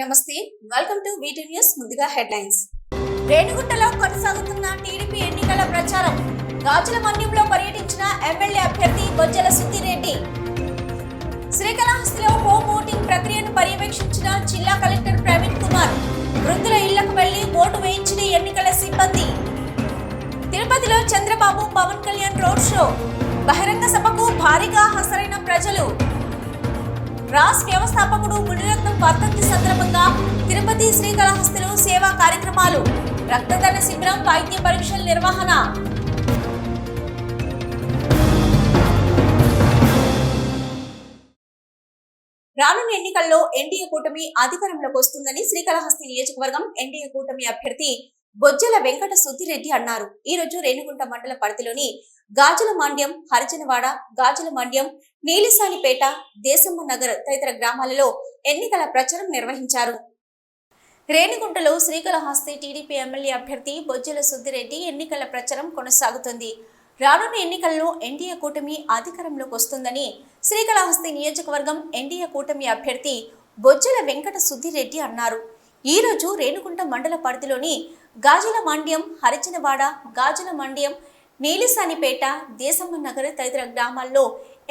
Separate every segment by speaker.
Speaker 1: నమస్తే welcome to వీటి news ముందుగా హెడ్లైన్స్ రేణిగుంటలో కొనసాగుతున్న టీడీపీ ఎన్నికల ప్రచారం. గాజుల మన్యంలో పర్యటించిన ఎమ్మెల్యే అభ్యర్థి బొజ్జల సుద్దిరెడ్డి. శ్రీకాళహస్తిలో హోమ్ ఓటింగ్ ప్రక్రియను పర్యవేక్షించిన జిల్లా కలెక్టర్ ప్రవీణ్ కుమార్. వృద్ధుల ఇళ్ళకు వెళ్ళి ఓటు వేయించిన ఎన్నికల సిబ్బంది. తిరుపతిలో చంద్రబాబు పవన్ కళ్యాణ్ రోడ్ షో. బహిరంగ సభకు భారీగా హాజరైన ప్రజలు. రాస్ వ్యవస్థాపకుడు మునిరత్నం వర్ధంతి సందర్భంగా తిరుపతి శ్రీకాళహస్తిలో సేవా కార్యక్రమాలు రక్తదాన శిబిరం వైద్య పరీక్షల నిర్వహణ. రానున్న ఎన్నికల్లో ఎన్డీఏ కూటమి అధికారంలోకి వస్తుందని శ్రీకాళహస్తి నియోజకవర్గం ఎన్డీఏ కూటమి అభ్యర్థి బొజ్జల వెంకట సుద్దిరెడ్డి అన్నారు. ఈ రోజు రేణిగుంట మండల పరిధిలోని గాజుల మాండ్యం హరిజనవాడ గాజుల మాండ్యం నీలిసానిపేట దేశమ్మ నగర్ తదితర గ్రామాలలో ఎన్నికల ప్రచారం నిర్వహించారు. రేణిగుంటలో శ్రీకాళహస్తి టీడీపీ ఎమ్మెల్యే అభ్యర్థి బొజ్జల సుద్దిరెడ్డి ఎన్నికల ప్రచారం కొనసాగుతుంది. రానున్న ఎన్నికల్లో ఎన్డీఏ కూటమి అధికారంలోకి వస్తుందని శ్రీకాళహస్తి నియోజకవర్గం ఎన్డీఏ కూటమి అభ్యర్థి బొజ్జల వెంకట సుద్దిరెడ్డి అన్నారు. ఈ రోజు రేణుగుంట మండల పరిధిలోని గాజుల మండ్యం హరిచనవాడ గాజుల మండ్యం నీలిసానిపేట దేశమ్మ నగర్ తదితర గ్రామాల్లో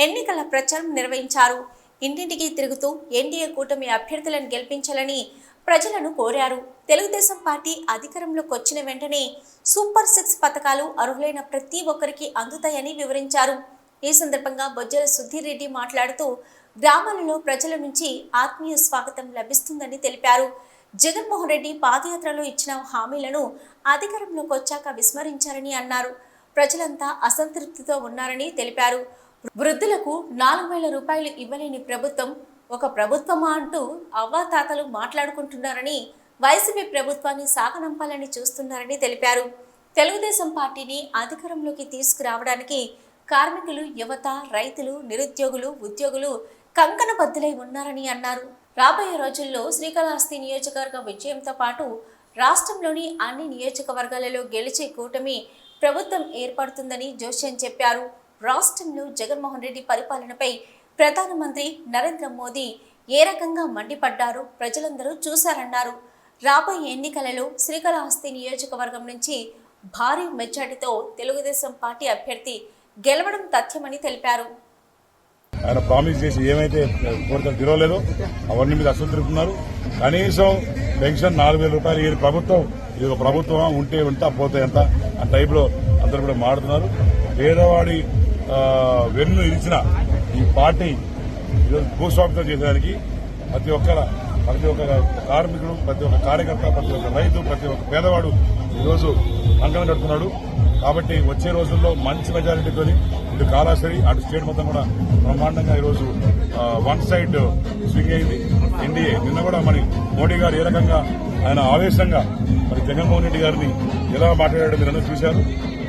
Speaker 1: ఎన్నికల ప్రచారం నిర్వహించారు. ఇంటింటికి తిరుగుతూ ఎన్డీఏ కూటమి అభ్యర్థులను గెలిపించాలని ప్రజలను కోరారు. తెలుగుదేశం పార్టీ అధికారంలోకి వచ్చిన వెంటనే సూపర్ సిక్స్ పథకాలు అర్హులైన ప్రతి ఒక్కరికి అందుతాయని వివరించారు. ఈ సందర్భంగా బొజ్జల సుధీర్ రెడ్డి మాట్లాడుతూ గ్రామాలలో ప్రజల నుంచి ఆత్మీయ స్వాగతం లభిస్తుందని తెలిపారు. జగన్మోహన్ రెడ్డి పాదయాత్రలో ఇచ్చిన హామీలను అధికారంలోకి వచ్చాక విస్మరించారని అన్నారు. ప్రజలంతా అసంతృప్తితో ఉన్నారని తెలిపారు. వృద్ధులకు నాలుగు వేల రూపాయలు ఇవ్వలేని ప్రభుత్వం ఒక ప్రభుత్వమా అంటూ అవ్వాతాతలు మాట్లాడుకుంటున్నారని వైసీపీ ప్రభుత్వాన్ని సాగనంపాలని చూస్తున్నారని తెలిపారు. తెలుగుదేశం పార్టీని అధికారంలోకి తీసుకురావడానికి కార్మికులు యువత రైతులు నిరుద్యోగులు ఉద్యోగులు కంకణబద్దులై ఉన్నారని అన్నారు. రాబోయే రోజుల్లో శ్రీకాళహస్తి నియోజకవర్గ విజయంతో పాటు రాష్ట్రంలోని అన్ని నియోజకవర్గాలలో గెలిచే కూటమి ప్రభుత్వం ఏర్పడుతుందని జోషన్ చెప్పారు. రాష్ట్రంలో జగన్మోహన్ రెడ్డి పరిపాలనపై ప్రధానమంత్రి నరేంద్ర మోదీ ఏ రకంగా మండిపడ్డారు ప్రజలందరూ చూశారన్నారు. రాబోయే ఎన్నికలలో శ్రీకాళహస్తి నియోజకవర్గం నుంచి భారీ మెజార్టీతో తెలుగుదేశం పార్టీ అభ్యర్థి గెలవడం తథ్యమని తెలిపారు.
Speaker 2: ఆయన ప్రామిస్ చేసి ఏమైతే కోరికలు తిరగలేదో అవన్నీ మీద అసంతృప్తున్నారు కనీసం పెన్షన్ నాలుగు వేల రూపాయలు ఇది ప్రభుత్వం ఇది ఒక ప్రభుత్వం ఉంటే ఉంటా పోతే ఎంత ఆ టైప్లో అందరూ కూడా మాడుతున్నారు పేదవాడి వెన్ను ఇరిచిన ఈ పార్టీ ఈరోజు భూస్వామితం చేసేదానికి ప్రతి ఒక్కర ప్రతి ఒక్క కార్మికుడు ప్రతి ఒక్క కార్యకర్త ప్రతి ఒక్క రైతు ప్రతి ఒక్క పేదవాడు ఈరోజు కంకణం కట్టుకున్నాడు. కాబట్టి వచ్చే రోజుల్లో మంచి మెజారిటీతో ఇటు కాళాశ్వరి అటు స్టేట్ మొత్తం కూడా బ్రహ్మాండంగా ఈరోజు వన్ సైడ్ స్వింగ్ అయింది. ఎన్డీఏ నిన్న కూడా మరి మోడీ గారు ఏ రకంగా ఆయన ఆవేశంగా మరి జగన్మోహన్ రెడ్డి గారిని ఎలా మాట్లాడాడో మీరు అందరూ చూశారు.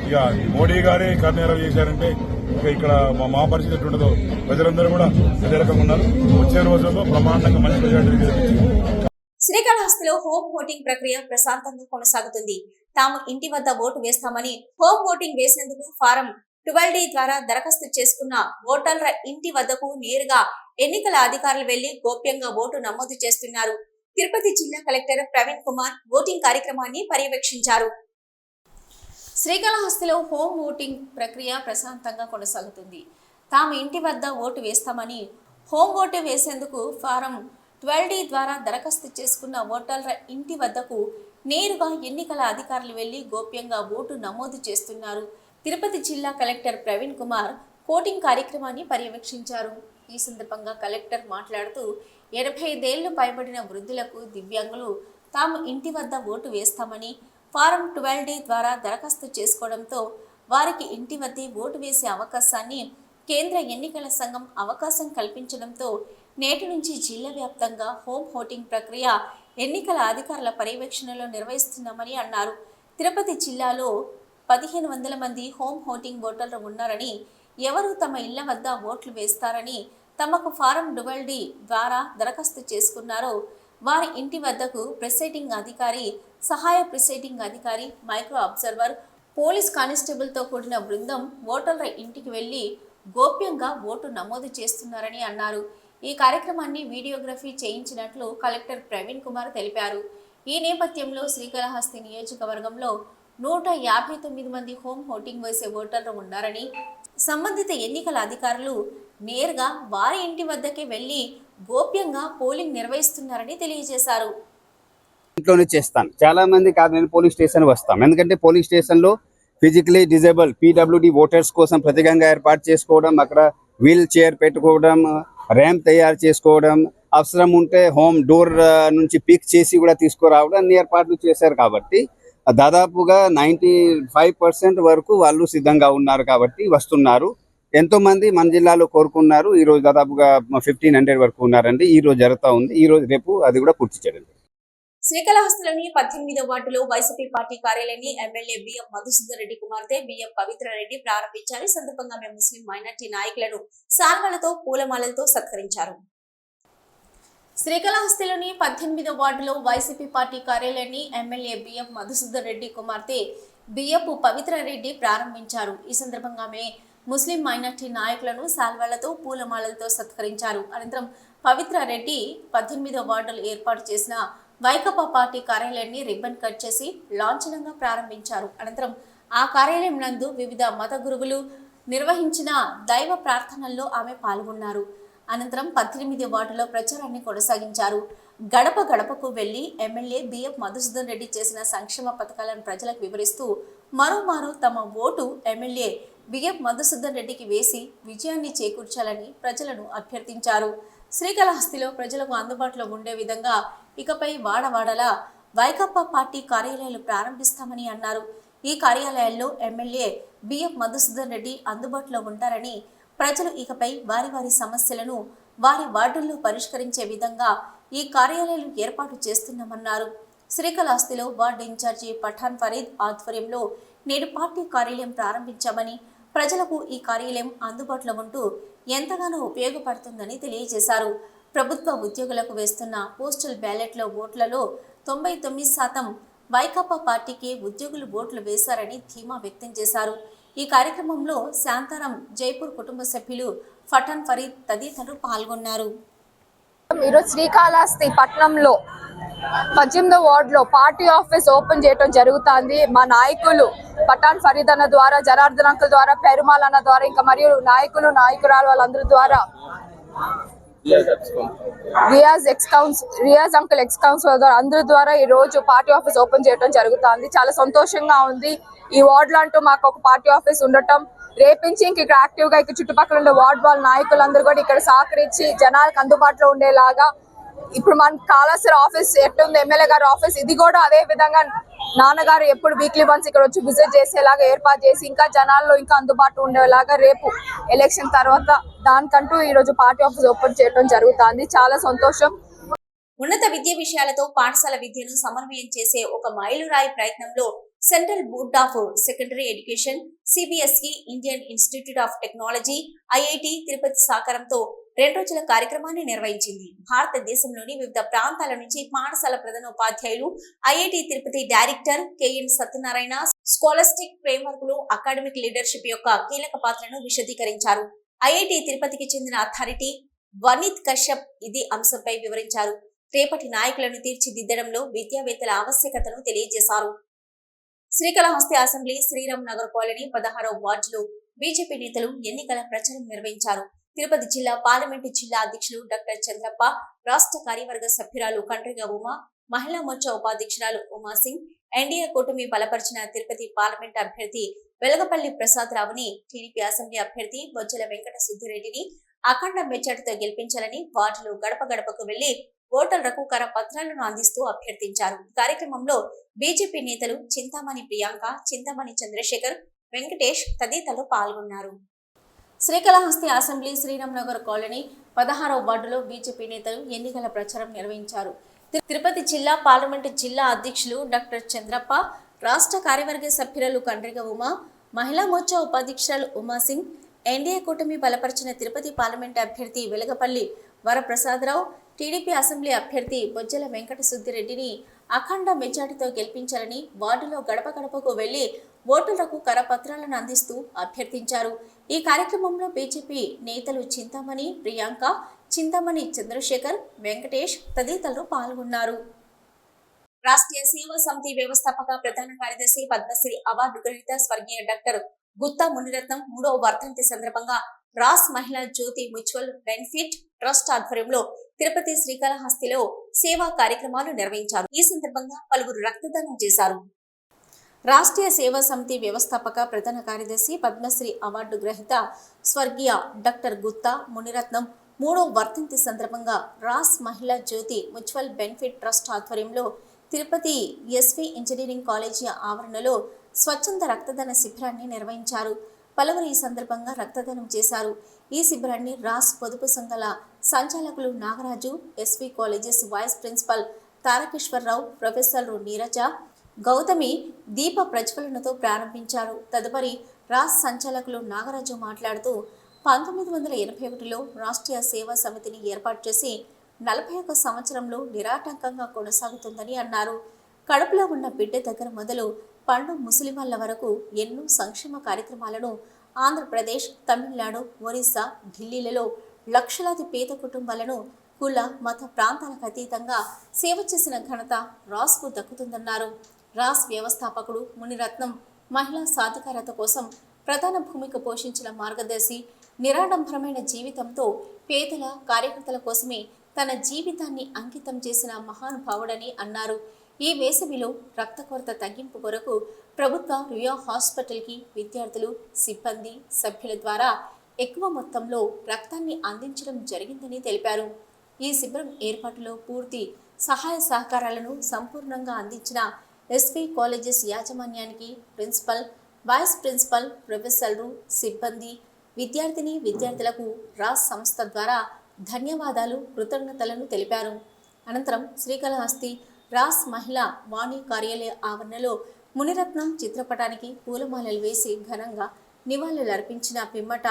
Speaker 2: ఇక మోడీ గారే కర్ణేరావు చేశారంటే ఇక ఇక్కడ మా మా పరిస్థితి ఎట్లుంటుందో ప్రజలందరూ కూడా అదే రకంగా ఉన్నారు. వచ్చే రోజుల్లో బ్రహ్మాండంగా మంచి మెజారిటీ
Speaker 1: శ్రీకాళహస్తిలో హోమ్ ఓటింగ్ ప్రక్రియ ప్రశాంతంగా కొనసాగుతుంది. తాము ఇంటి వద్ద ఓటు వేస్తామని హోమ్ ఓటింగ్ వేసేందుకు ఫారం ట్వెల్వ్ డి ద్వారా దరఖాస్తు చేసుకున్న ఓటర్ల ఇంటి వద్దకు నేరుగా ఎన్నికల అధికారులు వెళ్ళి గోప్యంగా ఓటు నమోదు చేస్తున్నారు. తిరుపతి జిల్లా కలెక్టర్ ప్రవీణ్ కుమార్ ఓటింగ్ కార్యక్రమాన్ని పర్యవేక్షించారు. శ్రీకాళహస్తిలో హోమ్ ఓటింగ్ ప్రక్రియ ప్రశాంతంగా కొనసాగుతుంది. తాము ఇంటి వద్ద ఓటు వేస్తామని హోమ్ ఓటు వేసేందుకు ఫారం ట్వెల్వ్ డి ద్వారా దరఖాస్తు చేసుకున్న ఓటర్ల ఇంటి వద్దకు నేరుగా ఎన్నికల అధికారులు వెళ్ళి గోప్యంగా ఓటు నమోదు చేస్తున్నారు. తిరుపతి జిల్లా కలెక్టర్ ప్రవీణ్ కుమార్ కోటింగ్ కార్యక్రమాన్ని పర్యవేక్షించారు. ఈ సందర్భంగా కలెక్టర్ మాట్లాడుతూ ఎనభై ఐదేళ్ళు పైబడిన వృద్ధులకు దివ్యాంగులు తాము ఇంటి వద్ద ఓటు వేస్తామని ఫారం ట్వెల్వ్ డి ద్వారా దరఖాస్తు చేసుకోవడంతో వారికి ఇంటి వద్దే ఓటు వేసే అవకాశాన్ని కేంద్ర ఎన్నికల సంఘం అవకాశం కల్పించడంతో నేటి నుంచి జిల్లా వ్యాప్తంగా హోమ్ ఓటింగ్ ప్రక్రియ ఎన్నికల అధికారుల పర్యవేక్షణలో నిర్వహిస్తున్నామని అన్నారు. తిరుపతి జిల్లాలో పదిహేను వందల మంది హోమ్ హోటింగ్ ఓటర్లు ఉన్నారని ఎవరు తమ ఇళ్ళ వద్ద ఓట్లు వేస్తారని తమకు ఫారం డువెల్ డి ద్వారా దరఖాస్తు చేసుకున్నారో వారి ఇంటి వద్దకు ప్రిసైడింగ్ అధికారి సహాయ ప్రిసైడింగ్ అధికారి మైక్రో అబ్జర్వర్ పోలీస్ కానిస్టేబుల్తో కూడిన బృందం ఓటర్ల ఇంటికి వెళ్ళి గోప్యంగా ఓటు నమోదు చేస్తున్నారని అన్నారు. ఈ కార్యక్రమాన్ని వీడియోగ్రఫీ చేయించినట్లు కలెక్టర్ ప్రవీణ్ కుమార్ తెలిపారు. ఈ నేపథ్యంలో శ్రీకాళహస్తి నియోజకవర్గంలో నూట యాభై తొమ్మిది మంది హోమ్ ఓటింగ్ వేసే ఓటర్లు ఉన్నారని సంబంధిత ఎన్నికల అధికారులు నేరుగా వారి ఇంటి వద్దకే వెళ్ళి గోప్యంగా పోలింగ్ నిర్వహిస్తున్నారని తెలియజేశారు.
Speaker 3: ఇంట్లోనే చేస్తాను. చాలా మంది కాదు నేను పోలీస్ స్టేషన్ వస్తాం ఎందుకంటే పోలీస్ స్టేషన్లో ఫిజికలీ డిజేబుల్ పీడబ్ల్యూడి ఓటర్స్ కోసం ప్రత్యేకంగా ఏర్పాటు చేసుకోవడం అక్కడ వీల్ చైర్ పెట్టుకోవడం ర్యాంప్ తయారు చేసుకోవడం అవసరం ఉంటే హోమ్ డోర్ నుంచి పిక్ చేసి కూడా తీసుకురావడం ఏర్పాట్లు చేశారు కాబట్టి దాదాపుగా నైంటీ ఫైవ్ పర్సెంట్ వరకు వాళ్ళు సిద్ధంగా ఉన్నారు కాబట్టి వస్తున్నారు. ఎంతో మంది మన జిల్లాలో కోరుకున్నారు ఈ రోజు దాదాపుగా ఫిఫ్టీన్ హండ్రెడ్ వరకు ఉన్నారండి. ఈ రోజు జరుగుతూ ఉంది. ఈ రోజు రేపు అది కూడా పూర్తి చేయండి
Speaker 1: శ్రీకాళహస్తిలోని పద్దెనిమిదవ వార్డులో వైసీపీ పార్టీ కార్యాలయాన్ని ఎమ్మెల్యే బిఎం మధుసూదర్ రెడ్డి కుమార్తె బిఎం పవిత్ర రెడ్డి ప్రారంభించారు. ఈ సందర్భంగా ఆమె ముస్లిం మైనార్టీ నాయకులను సాల్వలతో పూలమాలలతో సత్కరించారు. శ్రీకాళహస్తిలోని పద్దెనిమిదో వార్డులో వైసీపీ పార్టీ కార్యాలయాన్ని ఎమ్మెల్యే బిఎం మధుసూదర్ రెడ్డి కుమార్తె బియ్యపు పవిత్ర రెడ్డి ప్రారంభించారు. ఈ సందర్భంగా ఆమె ముస్లిం మైనార్టీ నాయకులను సాల్వాలతో పూలమాలలతో సత్కరించారు. అనంతరం పవిత్ర రెడ్డి పద్దెనిమిదో వార్డులు ఏర్పాటు చేసిన వైకపా పార్టీ కార్యాలయాన్ని రిబ్బన్ కట్ చేసి లాంఛనంగా ప్రారంభించారు. అనంతరం ఆ కార్యాలయం నందు వివిధ మత గురువులు నిర్వహించిన దైవ ప్రార్థనల్లో ఆమె పాల్గొన్నారు. అనంతరం పద్దెనిమిది వార్డులో ప్రచారాన్ని కొనసాగించారు. గడప గడపకు వెళ్ళి ఎమ్మెల్యే బిఎఫ్ మధుసూదన్ రెడ్డి చేసిన సంక్షేమ పథకాలను ప్రజలకు వివరిస్తూ మరోమారు తమ ఓటు ఎమ్మెల్యే బిఎం మధుసూదన్ రెడ్డికి వేసి విజయాన్ని చేకూర్చాలని ప్రజలను అభ్యర్థించారు. శ్రీకాళహస్తిలో ప్రజలకు అందుబాటులో ఉండే విధంగా ఇకపై వాడవాడలా వైకాపా పార్టీ కార్యాలయాలు ప్రారంభిస్తామని అన్నారు. ఈ కార్యాలయాల్లో ఎమ్మెల్యే బిఎం మధుసూదన్ రెడ్డి అందుబాటులో ఉంటారని ప్రజలు ఇకపై వారి వారి సమస్యలను వారి వార్డుల్లో పరిష్కరించే విధంగా ఈ కార్యాలయాలు ఏర్పాటు చేస్తున్నామన్నారు. శ్రీకాళహస్తిలో వార్డు ఇన్ఛార్జి పఠాన్ ఫరీద్ ఆధ్వర్యంలో నేడు పార్టీ కార్యాలయం ప్రారంభించామని ప్రజలకు ఈ కార్యాలయం అందుబాటులో ఉంటూ ఎంతగానో ఉపయోగపడుతుందని తెలియజేశారు. ప్రభుత్వ ఉద్యోగులకు వేస్తున్న పోస్టల్ బ్యాలెట్లో ఓట్లలో తొంభై తొమ్మిది శాతం వైకాపా పార్టీకి ఉద్యోగులు ఓట్లు వేశారని ధీమా వ్యక్తం చేశారు. ఈ కార్యక్రమంలో శాంతారాం జైపూర్ కుటుంబ సభ్యులు ఫటన్ ఫరీద్ తదితరులు పాల్గొన్నారు.
Speaker 4: ఈరోజు శ్రీకాళహస్తి పట్నంలో పద్దెనిమిదో వార్డులో పార్టీ ఆఫీస్ ఓపెన్ చేయడం జరుగుతుంది. మా నాయకులు పఠాన్ ఫరీద్ అన్న ద్వారా జనార్దన్ అంకుల్ ద్వారా పెరుమాల్ అన్న ద్వారా ఇంకా మరియు నాయకులు నాయకురాలు వాళ్ళందరి ద్వారా. రియాజ్ ఎక్స్ కౌన్స్ రియాజ్ అంకుల్ ఎక్స్ కౌన్సిల్ ద్వారా అందరి ద్వారా ఈ రోజు పార్టీ ఆఫీస్ ఓపెన్ చేయడం జరుగుతుంది. చాలా సంతోషంగా ఉంది. ఈ వార్డులో అంటూ మాకు ఒక పార్టీ ఆఫీస్ ఉండటం. రేపించి ఇంక ఇక్కడ యాక్టివ్గా ఇక్కడ చుట్టుపక్కల ఉండే వార్డ్ వాళ్ళ నాయకులందరూ కూడా ఇక్కడ సహకరించి జనాలకు అందుబాటులో ఉండేలాగా ఇప్పుడు మన కాళాసరి ఆఫీస్ ఎట్టుంది ఎమ్మెల్యే గారి ఆఫీస్ ఇది కూడా అదే విధంగా నాన్నగారు ఎప్పుడు వీక్లీ వన్స్ ఇక్కడ వచ్చి విజిట్ చేసేలాగా ఏర్పాటు చేసి ఇంకా జనాల్లో ఇంకా అందుబాటులో ఉండేలాగా రేపు ఎలక్షన్ తర్వాత దానికంటూ ఈ రోజు పార్టీ ఆఫీస్ ఓపెన్ చేయడం జరుగుతుంది. చాలా సంతోషం.
Speaker 1: ఉన్నత విద్య విషయాలతో పాఠశాల విద్యను సమన్వయం చేసే ఒక మైలురాయి ప్రయత్నంలో central board of secondary education CBSE Indian Institute of Technology IIT Tirupati సహకారంతో రెండు రోజుల కార్యక్రమాన్ని నిర్వహించింది. భారతదేశంలోని వివిధ ప్రాంతాల నుంచి పాఠశాల ప్రధానోపాధ్యాయులు IIT Tirupati director K N Satyanarayana scholastic ఫ్రేమ్వర్క్లో academic leadership యొక్క కీలక పాత్రను విశదీకరించారు. ఐఐటి తిరుపతికి చెందిన అథారిటీ వనీత్ కశ్యప్ ఇది అంశంపై వివరించారు. రేపటి నాయకులను తీర్చిదిద్దడంలో విద్యావేత్తల ఆవశ్యకతను తెలియజేశారు. శ్రీకాళహస్తి అసెంబ్లీ శ్రీరామ్ నగర్ కాలనీ పదహారవ వార్డులో బీజేపీ నేతలు ఎన్నికల ప్రచారం నిర్వహించారు. తిరుపతి జిల్లా పార్లమెంటు జిల్లా అధ్యక్షులు డాక్టర్ చంద్రప్ప రాష్ట్ర కార్యవర్గ సభ్యురాలు కండ్రిగ ఉమా మహిళా మోర్చా ఉపాధ్యక్షురాలు ఉమా సింగ్ ఎన్డీఏ కూటమి బలపరిచిన తిరుపతి పార్లమెంట్ అభ్యర్థి వెలగపల్లి ప్రసాద్ రావుని టీడీపీ అసెంబ్లీ అభ్యర్థి బొజ్జల వెంకట సుద్దిరెడ్డిని అఖండ మెచ్చటితో గెలిపించాలని వార్డులు గడప గడపకు వెళ్ళి ఓటర్లకు కర పత్రాలను అందిస్తూ అభ్యర్థించారు. కార్యక్రమంలో బీజేపీ నేతలు చింతామణి ప్రియాంక చింతామణి చంద్రశేఖర్ వెంకటేష్ తదితరులు పాల్గొన్నారు. శ్రీకాళహస్తి అసెంబ్లీ శ్రీరామ్నగర్ కాలనీ పదహారవ వార్డులో బీజేపీ నేతలు ఎన్నికల ప్రచారం నిర్వహించారు. తిరుపతి జిల్లా పార్లమెంటు జిల్లా అధ్యక్షులు డాక్టర్ చంద్రప్ప రాష్ట్ర కార్యవర్గ సభ్యురాలు కండ్రిగ ఉమా మహిళా మోర్చా ఉపాధ్యక్షురాలు ఉమా సింగ్ ఎన్డీఏ కూటమి బలపరిచిన తిరుపతి పార్లమెంటు అభ్యర్థి వెలగపల్లి వరప్రసాదరావు టీడీపీ అసెంబ్లీ అభ్యర్థి బొజ్జల వెంకట సుద్దిరెడ్డిని అఖండ మెజార్టీతో గెలిపించాలని వార్డులో గడప గడపకు వెళ్ళి ఓటర్లకు కరపత్రాలను అందిస్తూ అభ్యర్థించారు. ఈ కార్యక్రమంలో బీజేపీ నేతలు చింతామణి ప్రియాంక చింతమణి చంద్రశేఖర్ వెంకటేష్ తదితరులు పాల్గొన్నారు. రాష్ట్రీయ సేవా సమితి వ్యవస్థాపక ప్రధాన కార్యదర్శి పద్మశ్రీ అవార్డు గ్రహీత స్వర్గీయ డాక్టర్ గుత్తా మునిరత్నం మూడవ వర్ధంతి సందర్భంగా రాస్ మహిళా జ్యోతి మ్యూచువల్ బెనిఫిట్ ట్రస్ట్ ఆధ్వర్యంలో తిరుపతి శ్రీకాళహస్తిలో సేవా కార్యక్రమాలు నిర్వహించారు. ఈ సందర్భంగా పలువురు రక్తదానం చేశారు. రాష్ట్రీయ సేవా సమితి వ్యవస్థాపక ప్రధాన కార్యదర్శి పద్మశ్రీ అవార్డు గ్రహీత స్వర్గీయ డాక్టర్ గుత్తా మునిరత్నం మూడో వర్ధంతి సందర్భంగా రాస్ మహిళా జ్యోతి మ్యూచువల్ బెనిఫిట్ ట్రస్ట్ ఆధ్వర్యంలో తిరుపతి ఎస్వి ఇంజనీరింగ్ కాలేజీ ఆవరణలో స్వచ్ఛంద రక్తదాన శిబిరాన్ని నిర్వహించారు. పలువురు ఈ సందర్భంగా రక్తదానం చేశారు. ఈ శిబిరాన్ని రాస్ పొదుపు సంఘాల సంచాలకులు Nagaraju SV colleges vice principal Tarakeswararao professor Neeraja Gautami దీప ప్రజ్వలనతో ప్రారంభించారు. తదుపరి రాస్ సంచాలకులు నాగరాజు మాట్లాడుతూ పంతొమ్మిది వందల ఎనభై ఒకటిలో రాష్ట్రీయ సేవా సమితిని ఏర్పాటు చేసి నలభై ఒక్క సంవత్సరంలో నిరాటంకంగా కొనసాగుతుందని అన్నారు. కడుపులో ఉన్న బిడ్డ దగ్గర మొదలు పండు ముస్లింల వరకు ఎన్నో సంక్షేమ కార్యక్రమాలను ఆంధ్రప్రదేశ్ తమిళనాడు ఒరిస్సా ఢిల్లీలలో లక్షలాది పేద కుటుంబాలను కుల మత ప్రాంతాలకు అతీతంగా సేవ చేసిన ఘనత రాస్కు దక్కుతుందన్నారు. రాస్ వ్యవస్థాపకుడు మునిరత్నం మహిళా సాధికారత కోసం ప్రధాన భూమిక పోషించిన మార్గదర్శి నిరాడంబరమైన జీవితంతో పేదల కార్యకర్తల కోసమే తన జీవితాన్ని అంకితం చేసిన మహానుభావుడని అన్నారు. ఈ వేసవిలో రక్త కొరత తగ్గింపు కొరకు ప్రభుత్వ రుయా హాస్పిటల్కి విద్యార్థులు సిబ్బంది సభ్యుల ద్వారా ఎక్కువ మొత్తంలో రక్తాన్ని అందించడం జరిగిందని తెలిపారు. ఈ శిబిరం ఏర్పాటులో పూర్తి సహాయ సహకారాలను సంపూర్ణంగా అందించిన ఎస్వి కాలేజెస్ యాజమాన్యానికి ప్రిన్సిపల్ వైస్ ప్రిన్సిపల్ ప్రొఫెసర్లు సిబ్బంది విద్యార్థిని విద్యార్థులకు రాస్ సంస్థ ద్వారా ధన్యవాదాలు కృతజ్ఞతలను తెలిపారు. అనంతరం శ్రీకాళహస్తి రాస్ మహిళా వాణి కార్యాలయ ఆవరణలో మునిరత్నం చిత్రపటానికి పూలమాలలు వేసి ఘనంగా నివాళులర్పించిన పిమ్మట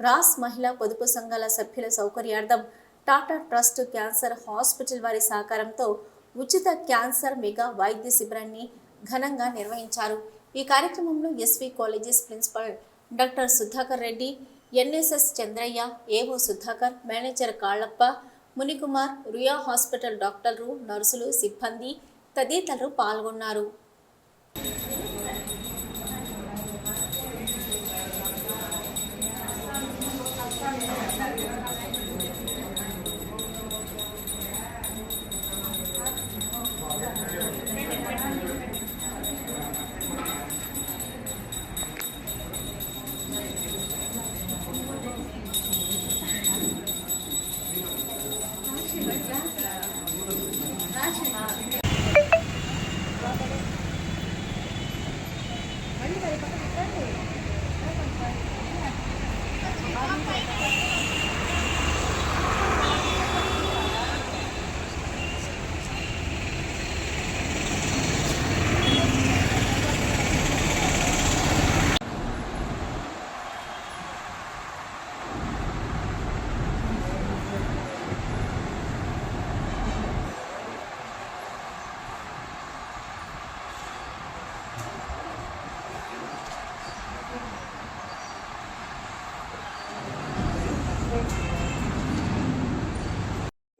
Speaker 1: రాస్ మహిళా పొదుపు సంఘాల సభ్యుల సౌకర్యార్థం టాటా ట్రస్ట్ క్యాన్సర్ హాస్పిటల్ వారి సహకారంతో ఉచిత క్యాన్సర్ మెగా వైద్య శిబిరాన్ని ఘనంగా నిర్వహించారు. ఈ కార్యక్రమంలో SV colleges principal doctor Sudhakar Reddy NSS Chandraiah AO Sudhakar manager Kallappa Munikumar Ruia hospital డాక్టర్లు నర్సులు సిబ్బంది తదితరులు పాల్గొన్నారు.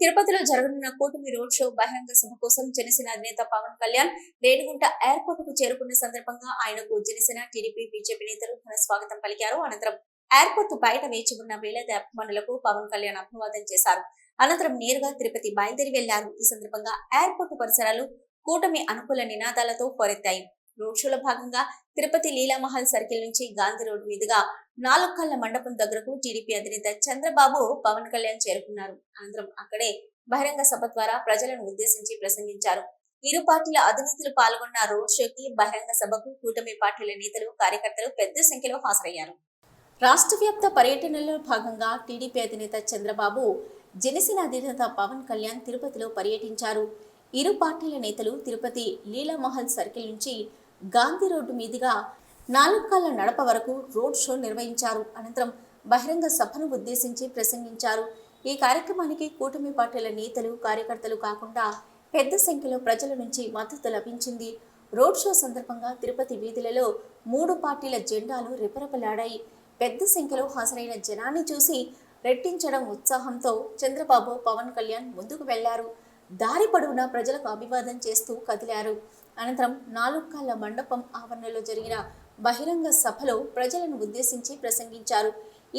Speaker 1: తిరుపతిలో జరగనున్న కూటమి రోడ్ షో బహిరంగ సభ కోసం జనసేన అధినేత పవన్ కళ్యాణ్ రేణిగుంట ఎయిర్పోర్ట్కు చేరుకున్న సందర్భంగా ఆయనకు జనసేన టీడీపీ బీజేపీ నేతలు ఘన స్వాగతం పలికారు. అనంతరం ఎయిర్పోర్ట్ బయట వేచి ఉన్న వేలాది అభిమానులకు పవన్ కళ్యాణ్ అభివాదం చేశారు. అనంతరం నేరుగా తిరుపతి బయలుదేరి వెళ్ళారు. ఈ సందర్భంగా ఎయిర్పోర్ట్ పరిసరాలు కూటమి అనుకూల నినాదాలతో హోరెత్తాయి రోడ్ షోలో భాగంగా తిరుపతి లీలామహల్ సర్కిల్ నుంచి గాంధీ రోడ్ మీదుగా నాలుగు కళ్ళ మండపం దగ్గరకు టీడీపీ అధినేత చంద్రబాబు పవన్ కళ్యాణ్ చేరుకున్నారు. అనంతరం అక్కడే బహిరంగ సభ ద్వారా ప్రజలను ఉద్దేశించి ప్రసంగించారు. ఇరు పార్టీల అధినేతలు పాల్గొన్న రోడ్ షోకి బహిరంగ సభకు కూటమి పార్టీల నేతలు కార్యకర్తలు పెద్ద సంఖ్యలో హాజరయ్యారు. రాష్ట్ర వ్యాప్త పర్యటనలో భాగంగా టీడీపీ అధినేత చంద్రబాబు జనసేన అధినేత పవన్ కళ్యాణ్ తిరుపతిలో పర్యటించారు. ఇరు పార్టీల నేతలు తిరుపతి లీలామహల్ సర్కిల్ నుంచి గాంధీ రోడ్డు మీదుగా నాలుగు కాళ్ళ నడప వరకు రోడ్ షో నిర్వహించారు. అనంతరం బహిరంగ సభను ఉద్దేశించి ప్రసంగించారు. ఈ కార్యక్రమానికి కూటమి పార్టీల నేతలు కార్యకర్తలు కాకుండా పెద్ద సంఖ్యలో ప్రజల నుంచి మద్దతు లభించింది. రోడ్ షో సందర్భంగా తిరుపతి వీధులలో మూడు పార్టీల జెండాలు రెపరెపలాడాయి. పెద్ద సంఖ్యలో హాజరైన జనాన్ని చూసి రెట్టించడం ఉత్సాహంతో చంద్రబాబు పవన్ కళ్యాణ్ ముందుకు వెళ్ళారు. దారి పొడవునా ప్రజలకు అభివాదం చేస్తూ కదిలారు. అనంతరం నాలుగు కాళ్ళ మండపం ఆవరణలో జరిగిన బహిరంగ సభలో ప్రజలను ఉద్దేశించి ప్రసంగించారు.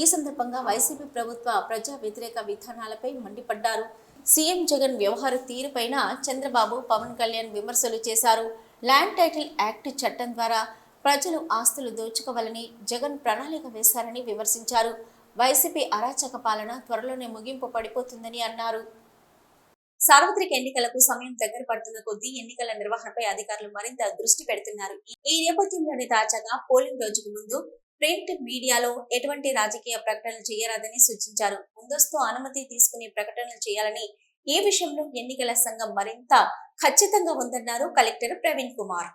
Speaker 1: ఈ సందర్భంగా వైసీపీ ప్రభుత్వ ప్రజా వ్యతిరేక విధానాలపై మండిపడ్డారు. సీఎం జగన్ వ్యవహార తీరుపైన చంద్రబాబు పవన్ కళ్యాణ్ విమర్శలు చేశారు. ల్యాండ్ టైటిల్ యాక్ట్ చట్టం ద్వారా ప్రజలు ఆస్తులు దోచుకోవాలని జగన్ ప్రణాళిక వేశారని విమర్శించారు. వైసీపీ అరాచక పాలన త్వరలోనే ముగింపు పడిపోతుందని అన్నారు. సార్వత్రిక ఎన్నికలకు సమయం దగ్గర పడుతున్న కొద్దీ ఎన్నికల నిర్వహణపై అధికారులు మరింత దృష్టి పెడుతున్నారు. ఈ నేపథ్యంలోనే తాజాగా పోలింగ్ రోజుకు ముందు ప్రింట్ మీడియాలో ఎటువంటి రాజకీయ ప్రకటనలు చేయరాదని సూచించారు. ముందస్తు అనుమతి తీసుకుని ప్రకటనలు చేయాలని ఈ విషయంలో ఎన్నికల సంఘం మరింత ఖచ్చితంగా ఉందన్నారు కలెక్టర్ ప్రవీణ్ కుమార్.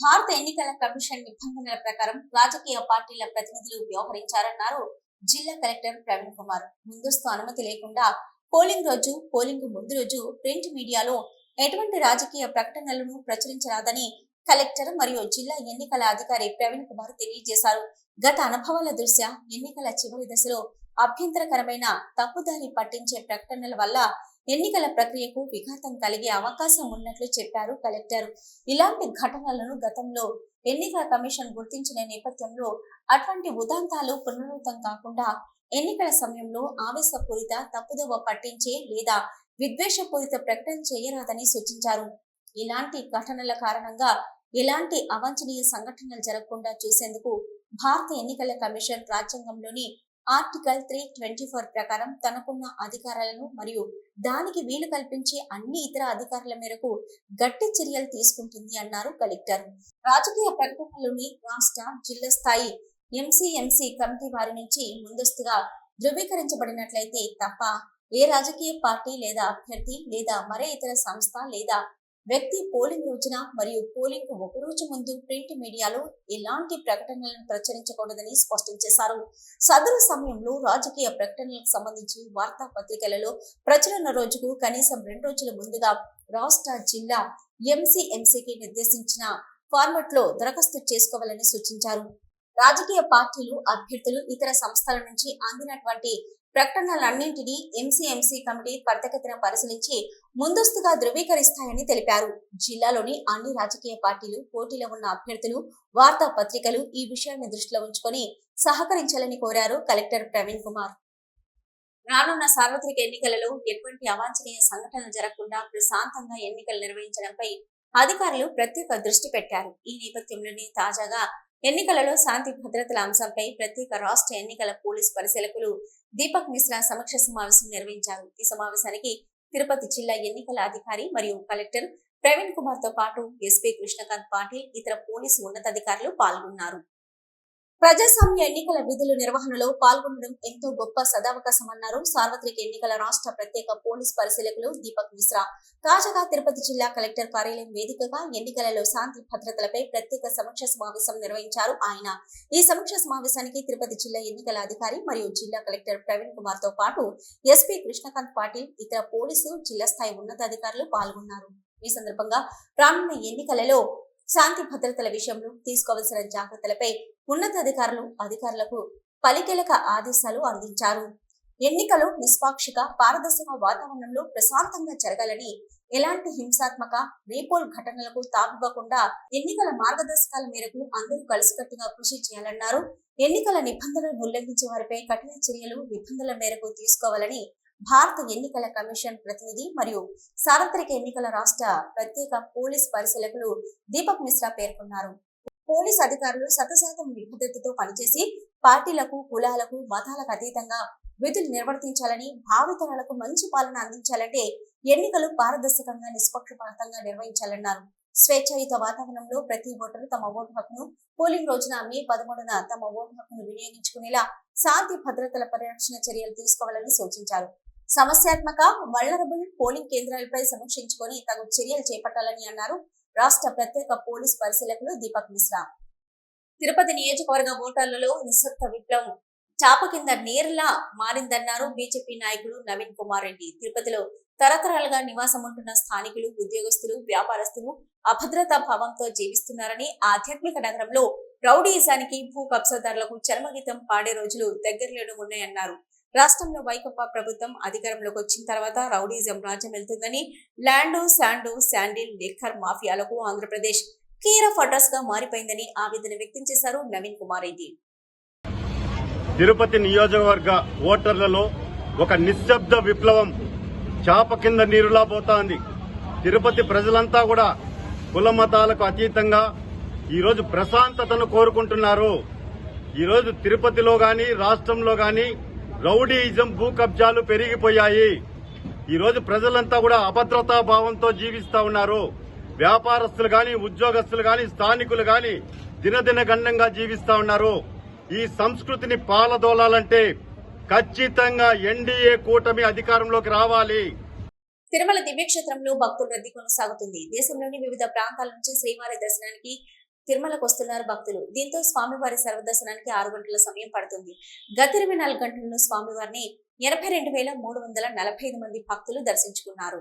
Speaker 1: భారత ఎన్నికల కమిషన్ నిబంధనల ప్రకారం రాజకీయ పార్టీల ప్రతినిధులు వ్యవహరించారన్నారు జిల్లా కలెక్టర్ ప్రవీణ్ కుమార్. ముందస్తు అనుమతి లేకుండా పోలింగ్ రోజు పోలింగ్ ముందు రోజు ప్రింట్ మీడియాలో ఎటువంటి రాజకీయ ప్రకటనలను ప్రచురించరాదని కలెక్టర్ మరియు జిల్లా ఎన్నికల అధికారి ప్రవీణ్ కుమార్ తెలియజేశారు. గత అనుభవాల దృష్ట్యా ఎన్నికల చివరి దశలో అభ్యంతరకరమైన తప్పుదారి పట్టించే ప్రకటనల వల్ల ఎన్నికల ప్రక్రియకు విఘాతం కలిగే అవకాశం ఉన్నట్లు చెప్పారు కలెక్టర్. ఇలాంటి ఘటనలను గతంలో ఎన్నికల కమిషన్ గుర్తించిన నేపథ్యంలో అటువంటి ఉదాంతాలు పునరావృతం కాకుండా ఎన్నికల సమయంలో ఆవేశపూరిత తప్పుదోవ పట్టించే లేదా విద్వేషపూరిత ప్రకటన చేయరాదని సూచించారు. ఇలాంటి ఘటనల కారణంగా ఎలాంటి అవాంఛనీయ సంఘటనలు జరగకుండా చూసేందుకు భారత ఎన్నికల కమిషన్ రాజ్యాంగంలోని ఆర్టికల్ త్రీ ట్వంటీ ఫోర్ ప్రకారం తనకున్న అధికారాలను మరియు దానికి వీలు కల్పించే అన్ని ఇతర అధికారుల మేరకు గట్టి చర్యలు తీసుకుంటుంది అన్నారు కలెక్టర్. రాజకీయ ప్రకటనలోని రాష్ట్ర జిల్లా స్థాయి ఎంసీఎంసీ కమిటీ వారి నుంచి ముందస్తుగా ధృవీకరించబడినట్లయితే తప్ప ఏ రాజకీయ పార్టీ లేదా అభ్యర్థి లేదా మరే ఇతర సంస్థ లేదా వ్యక్తి పోలింగ్ రోజున మరియు పోలింగ్ ఒక రోజు ముందు ప్రింట్ మీడియాలో ఎలాంటి ప్రకటనలను ప్రచురించకూడదని స్పష్టం చేశారు. సదరు సమయంలో రాజకీయ ప్రకటనలకు సంబంధించి వార్తాపత్రికలలో ప్రచురణ రోజుకు కనీసం రెండు రోజుల ముందుగా రాష్ట్ర జిల్లా ఎంసీఎంసీకి నిర్దేశించిన ఫార్మట్లో దరఖాస్తు చేసుకోవాలని సూచించారు. రాజకీయ పార్టీలు అభ్యర్థులు ఇతర సంస్థల నుంచి అందినటువంటి ప్రకటనలన్నింటినీ ఎంసీఎంసీ కమిటీ త్వరితగతిన పరిశీలించి ముందస్తుగా ధృవీకరిస్తాయని తెలిపారు. జిల్లాలోని అన్ని రాజకీయ పార్టీలు పోటీలో ఉన్న అభ్యర్థులు వార్తా పత్రికలు ఈ విషయాన్ని దృష్టిలో ఉంచుకొని సహకరించాలని కోరారు కలెక్టర్ ప్రవీణ్ కుమార్. రానున్న సార్వత్రిక ఎన్నికలలో ఎటువంటి అవాంఛనీయ సంఘటనలు జరగకుండా ప్రశాంతంగా ఎన్నికలు నిర్వహించడంపై అధికారులు ప్రత్యేక దృష్టి పెట్టారు. ఈ నేపథ్యంలోనే తాజాగా ఎన్నికలలో శాంతి భద్రతల అంశంపై ప్రత్యేక రాష్ట్ర ఎన్నికల పోలీస్ పరిశీలకులు దీపక్ మిశ్రా సమక్ష సమావేశం నిర్వహించారు. ఈ సమావేశానికి తిరుపతి జిల్లా ఎన్నికల అధికారి మరియు కలెక్టర్ ప్రవీణ్ కుమార్తో పాటు ఎస్పీ కృష్ణకాంత్ పాటిల్ ఇతర పోలీసు ఉన్నతాధికారులు పాల్గొన్నారు. ప్రజాస్వామ్య ఎన్నికల విధుల నిర్వహణలో పాల్గొనడం ఎంతో గొప్ప సదావకాశమన్నారు సార్వత్రిక ఎన్నికల రాష్ట్ర ప్రత్యేక పోలీస్ పరిశీలకులు దీపక్ మిశ్రా. తాజాగా తిరుపతి జిల్లా కలెక్టర్ కార్యాలయం వేదికగా ఎన్నికలలో శాంతి భద్రతలపై ప్రత్యేక సమీక్ష సమావేశం నిర్వహించారు ఆయన. ఈ సమీక్ష సమావేశానికి తిరుపతి జిల్లా ఎన్నికల అధికారి మరియు జిల్లా కలెక్టర్ ప్రవీణ్ కుమార్తో పాటు ఎస్పీ కృష్ణకాంత్ పాటిల్ ఇతర పోలీసు జిల్లా స్థాయి ఉన్నతాధికారులు పాల్గొన్నారు. ఈ సందర్భంగా రానున్న ఎన్నికలలో శాంతి భద్రతల విషయంలో తీసుకోవాల్సిన జాగ్రత్తలపై ఉన్నతాధికారులు అధికారులకు పలికెలక ఆదేశాలు అందించారు. ఎన్నికలు నిష్పాక్షిక పారదర్శక వాతావరణంలో ప్రశాంతంగా జరగాలని ఎలాంటి హింసాత్మక రీపోల్ ఘటనలకు తావివ్వకుండా ఎన్నికల మార్గదర్శకాల మేరకు అందరూ కలిసికట్టుగా కృషి చేయాలన్నారు. ఎన్నికల నిబంధనలు ఉల్లంఘించే వారిపై కఠిన చర్యలు నిబంధనల మేరకు తీసుకోవాలని భారత ఎన్నికల కమిషన్ ప్రతినిధి మరియు సార్వత్రిక ఎన్నికల రాష్ట్ర ప్రత్యేక పోలీస్ పరిశీలకులు దీపక్ మిశ్రా పేర్కొన్నారు. పోలీస్ అధికారులు శతశాతం నిబద్ధతతో పనిచేసి పార్టీలకు కులాలకు మతాలకు అతీతంగా విధులు నిర్వర్తించాలని భావితరాలకు మంచి పాలన అందించాలంటే ఎన్నికలు పారదర్శకంగా నిష్పక్షపాతంగా నిర్వహించాలన్నారు. స్వేచ్ఛాయుత వాతావరణంలో ప్రతి ఓటరు తమ ఓటు హక్కును పోలింగ్ రోజున మే పదమూడున తమ ఓటు హక్కును వినియోగించుకునేలా శాంతి భద్రతల పరిరక్షణ చర్యలు తీసుకోవాలని సూచించారు. సమస్యాత్మక వల్లరబుల్ పోలింగ్ కేంద్రాలపై సమీక్షించుకొని తగు చర్యలు చేపట్టాలని అన్నారు రాష్ట్ర ప్రత్యేక పోలీస్ పరిశీలకులు దీపక్ మిశ్రా. తిరుపతి నియోజకవర్గ ఓటర్లలో నిశ్శబ్ద విప్లవం. చాప కింద నీరులా మారిందన్నారు బీజేపీ నాయకుడు నవీన్ కుమార్ రెడ్డి. తిరుపతిలో తరతరాలుగా నివాసం ఉంటున్న స్థానికులు ఉద్యోగస్తులు వ్యాపారస్తులు అభద్రతా భావంతో జీవిస్తున్నారని ఆధ్యాత్మిక నగరంలో రౌడీయిజానికి భూ కబ్జాదారులకు చర్మగీతం పాడే రోజులు దగ్గరలోనే ఉన్నాయన్నారు. రాష్ట్రంలో వైకప్ప ప్రభుత్వం అధికారంలోకి వచ్చిన తర్వాత రౌడీజం రాజ్యం వెళ్తుందని ల్యాండ్ శాండు శాండిల్ లిక్కర్ మాఫియాలకు ఆంధ్రప్రదేశ్ కీర ఫటర్స్గా మారిపోయిందని ఆవేదన వ్యక్తం చేశారు నవీన్ కుమార్ రెడ్డి.
Speaker 5: తిరుపతి నియోజకవర్గ ఓటర్లలో ఒక నిశ్శబ్ద విప్లవం చాప కింద నీరులా పోతోంది. తిరుపతి ప్రజలంతా కూడా కుల మతాలకు అతీతంగా ఈరోజు ప్రశాంతతను కోరుకుంటున్నారు. ఈరోజు తిరుపతిలో గాని రాష్ట్రంలో గాని రౌడీయిజం భూ కబ్జాలు పెరిగిపోయాయి ఈరోజు ప్రజలంతా కూడా అభద్రతా భావంతో జీవిస్తా ఉన్నారు. వ్యాపారస్తులు గాని ఉద్యోగస్తులు గాని స్థానికులు గాని దినదిన గండంగా జీవిస్తా ఉన్నారు. ఈ సంస్కృతిని పాలదోలాలంటే ఖచ్చితంగా ఎన్డీఏ కూటమి అధికారంలోకి రావాలి.
Speaker 1: తిరుమల దివ్యక్షేత్రంలో భక్తుల రద్దీ కొనసాగుతుంది. దేశంలోని వివిధ ప్రాంతాల నుంచి శ్రీవారి దర్శనానికి తిరుమలకు వస్తున్నారు భక్తులు. దీంతో స్వామివారి సర్వదర్శనానికి ఆరు గంటల సమయం పడుతుంది. గత ఇరవై నాలుగు గంటల్లో స్వామివారిని ఎనభై రెండు వేల మూడు వందల నలభై ఐదు మంది భక్తులు దర్శించుకున్నారు.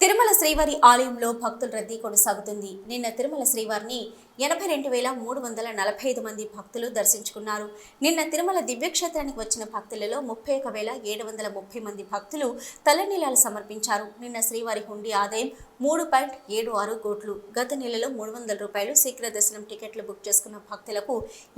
Speaker 1: తిరుమల శ్రీవారి ఆలయంలో భక్తుల రద్దీ కొనసాగుతుంది. నిన్న తిరుమల శ్రీవారిని ఎనభై రెండు వేల మూడు వందల నలభై ఐదు మంది భక్తులు దర్శించుకున్నారు. నిన్న తిరుమల దివ్యక్షేత్రానికి వచ్చిన భక్తులలో ముప్పై ఒక వేల ఏడు వందల ముప్పై మంది భక్తులు తలనీలాలు సమర్పించారు. నిన్న శ్రీవారి హుండీ ఆదాయం మూడు పాయింట్ ఏడు ఆరు కోట్లు. గత నెలలో మూడు వందల రూపాయలు శీఘ్ర దర్శనం టికెట్లు బుక్ చేసుకున్న భక్తులకు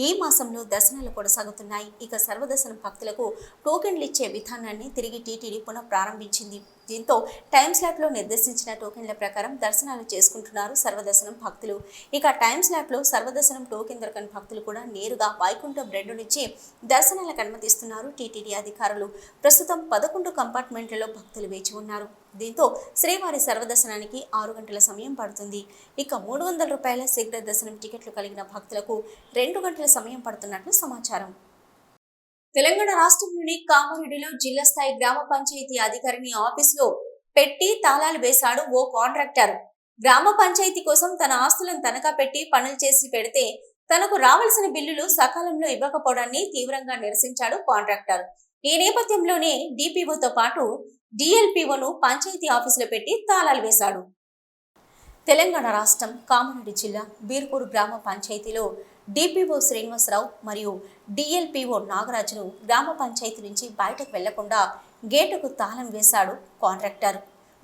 Speaker 1: ఈ మాసంలో దర్శనాలు కొనసాగుతున్నాయి. ఇక సర్వదర్శనం భక్తులకు టోకెన్లు ఇచ్చే విధానాన్ని తిరిగి టీటీడీ పునః ప్రారంభించింది. దీంతో టైం స్లాట్లో నిర్దేశించిన టోకెన్ల ప్రకారం దర్శనాలు చేసుకుంటున్నారు సర్వదర్శనం భక్తులు. ఇక టైం స్లాట్లో సర్వదర్శనం టోకెన్ దొరకని భక్తులు కూడా నేరుగా వైకుంఠం రెండునిచ్చి దర్శనాలకు అనుమతిస్తున్నారు టీటీడీ అధికారులు. ప్రస్తుతం పదకొండు కంపార్ట్మెంట్లలో భక్తులు వేచి ఉన్నారు. దీంతో శ్రీవారి సర్వదర్శనానికి ఆరు గంటల సమయం పడుతుంది. ఇక మూడు వందల రూపాయల శీఘ్ర దర్శనం టికెట్లు కలిగిన భక్తులకు రెండు గంటల సమయం పడుతున్నట్లు సమాచారం. తెలంగాణ రాష్ట్రంలోని కామారెడ్డిలో జిల్లా స్థాయి గ్రామ పంచాయతీ అధికారిని ఆఫీసులో పెట్టి తాళాలు వేశాడు ఓ కాంట్రాక్టర్. గ్రామ పంచాయతీ కోసం తన ఆస్తులను తనఖా పెట్టి పనులు చేసి పెడితే తనకు రావాల్సిన బిల్లులు సకాలంలో ఇవ్వకపోవడాన్ని తీవ్రంగా నిరసించాడు కాంట్రాక్టర్. ఈ నేపథ్యంలోనే డిపిఓతో పాటు డిఎల్పిఓను పంచాయతీ ఆఫీసులో పెట్టి తాళాలు వేశాడు. తెలంగాణ రాష్ట్రం కామారెడ్డి జిల్లా బీర్పూర్ గ్రామ పంచాయతీలో డిపిఓ శ్రీనివాసరావు మరియు డిఎల్పిఓ నాగరాజును గ్రామ పంచాయతీ నుంచి బయటకు వెళ్ళకుండా గేటుకు తాళం వేశాడు కాంట్రాక్టర్.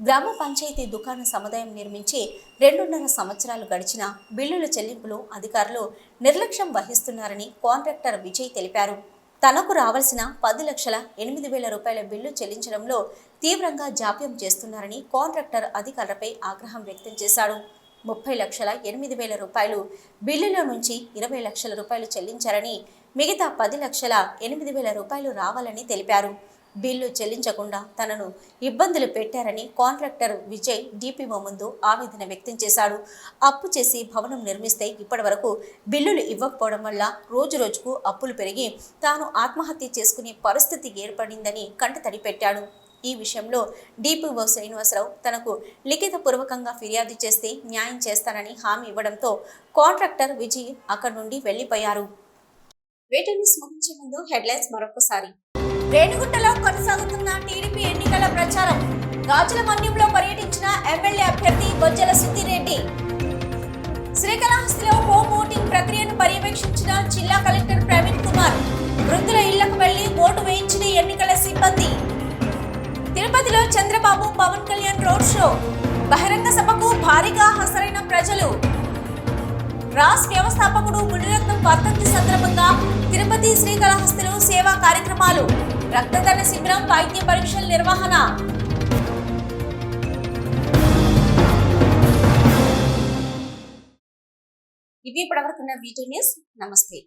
Speaker 1: గ్రామ పంచాయతీ దుకాణ సముదాయం నిర్మించి రెండున్నర సంవత్సరాలు గడిచిన బిల్లుల చెల్లింపులో అధికారులు నిర్లక్ష్యం వహిస్తున్నారని కాంట్రాక్టర్ విజయ్ తెలిపారు. తనకు రావాల్సిన పది లక్షల ఎనిమిది వేల రూపాయల బిల్లు చెల్లించడంలో తీవ్రంగా జాప్యం చేస్తున్నారని కాంట్రాక్టర్ అధికారులపై ఆగ్రహం వ్యక్తం చేశాడు. ముప్పై లక్షల ఎనిమిది వేల రూపాయలు బిల్లులో నుంచి ఇరవై లక్షల రూపాయలు చెల్లించారని మిగతా పది లక్షల ఎనిమిది వేల రూపాయలు రావాలని తెలిపారు. బిల్లు చెల్లించకుండా తనను ఇబ్బందులు పెట్టారని కాంట్రాక్టర్ విజయ్ డిపిఓ ముందు ఆవేదన వ్యక్తం చేశాడు. అప్పు చేసి భవనం నిర్మిస్తే ఇప్పటి వరకు బిల్లులు ఇవ్వకపోవడం వల్ల రోజు రోజుకు అప్పులు పెరిగి తాను ఆత్మహత్య చేసుకునే పరిస్థితి ఏర్పడిందని కంటతడి పెట్టాడు ఈ విషయంలో డిపిఓ శ్రీనివాసరావు తనకు లిఖితపూర్వకంగా ఫిర్యాదు చేస్తే న్యాయం చేస్తానని హామీ ఇవ్వడంతో కాంట్రాక్టర్ విజయ్ అక్కడి నుండి వెళ్ళిపోయారు వేటని ముగించే ముందు హెడ్లైన్స్ మరొకసారి. రేణిగుంటలో కొనసాగుతున్న టీడీపీ ఎన్నికల ప్రచారం. గాజుల మన్యంలో పర్యటించిన ఎమ్మెల్యే అభ్యర్థి బొజ్జల సుద్దిరెడ్డి. శ్రీకాళహస్తిలో హోమ్ ఓటింగ్ ప్రక్రియను పర్యవేక్షించిన జిల్లా కలెక్టర్ ప్రవీణ్ కుమార్. వృద్ధుల ఇళ్ళకు వెళ్ళి ఓటు వేయించిన ఎన్నికల సిబ్బంది. తిరుపతిలో చంద్రబాబు పవన్ కళ్యాణ్ రోడ్ షో. బహిరంగ సభకు భారీగా హాజరైన ప్రజలు. రాస్ వ్యవస్థాపకుడు మునిరత్నం వర్ధంతి సందర్భంగా తిరుపతి శ్రీకాళహస్తిలో సేవా కార్యక్రమాలు. రక్తదాన శిబిరం వైద్య పరీక్షల నిర్వహణ. ఇవి ఇప్పటివరకున్న వీటి న్యూస్. నమస్తే.